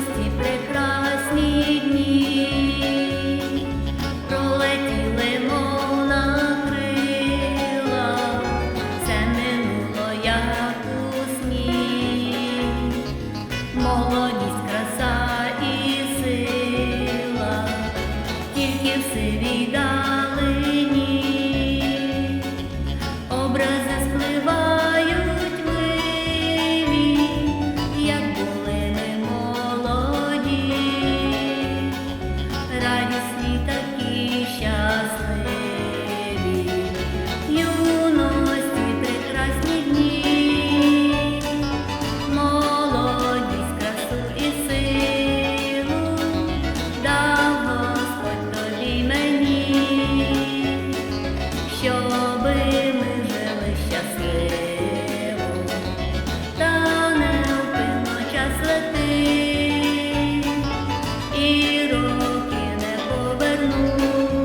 юності прекрасні дні. щоби ми жили щасливо, та невпинно час летить, і роки не повернути,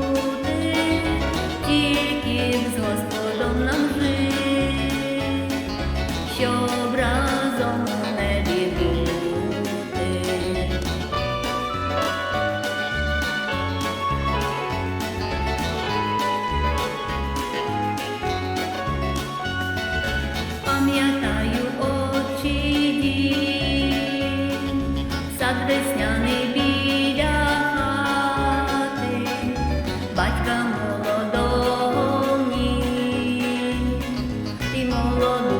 тільки з Господом нам жити. сад весняний біля хати, батька молодого і молодого.